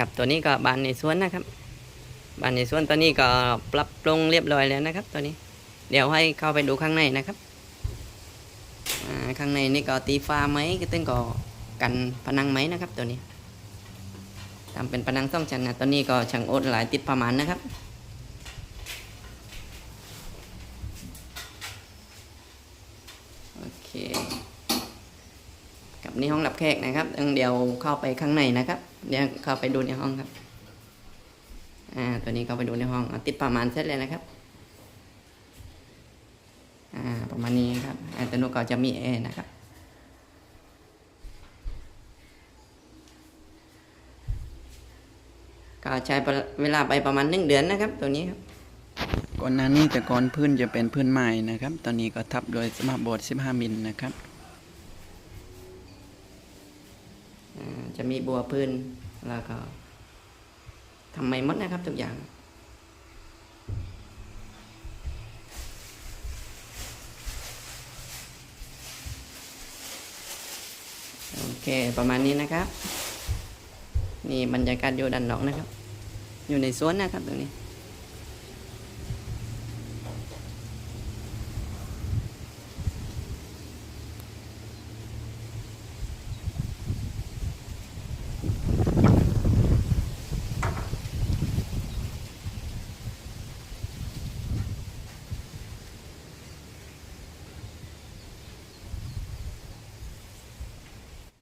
ครับตัวนี้ก็บานในสวนนะครับ บานในสวนตอนนี้ก็ปรับปรุงเรียบร้อยแล้วนะครับ ตัวนี้ เดี๋ยวให้เข้าไปดูข้างในนะครับข้างในนี่ก็ตีฟ้าไหมก็ตึ้งก็กันผนังไหมนะครับตัวนี้ทำเป็นผนังสองชันนะตัวนี้ก็ช่างโอดหลายติดประมาณนะครับโอเคกับนี่ห้องรับแขกนะครับเดี๋ยวเข้าไปข้างในนะครับ เดี๋ยวเข้าไปดูในห้องครับ อ่า ตัวนี้เข้าไปดูในห้องอะติดประมาณเสร็จเลยนะครับ อ่า ประมาณนี้ครับอ่าตัวนู้ก็จะมีแอร์นะครับก็ใช้เวลาไปประมาณหนึ่งเดือนนะครับ ตัวนี้ครับก่อนหน้านี้แต่ก่อนพื้นจะเป็นพื้นไม้นะครับ ตอนนี้ก็ทับโดยสมาร์ทบอร์ด15 มิลนะครับ จะมีบัวพื้นแล้วก็ทำไม่หมดนะครับทุกอย่าง โอเคประมาณนี้นะครับ นี่บรรยากาศอยู่ด้านนอกนะครับ อยู่ในสวนนะครับตรงนี้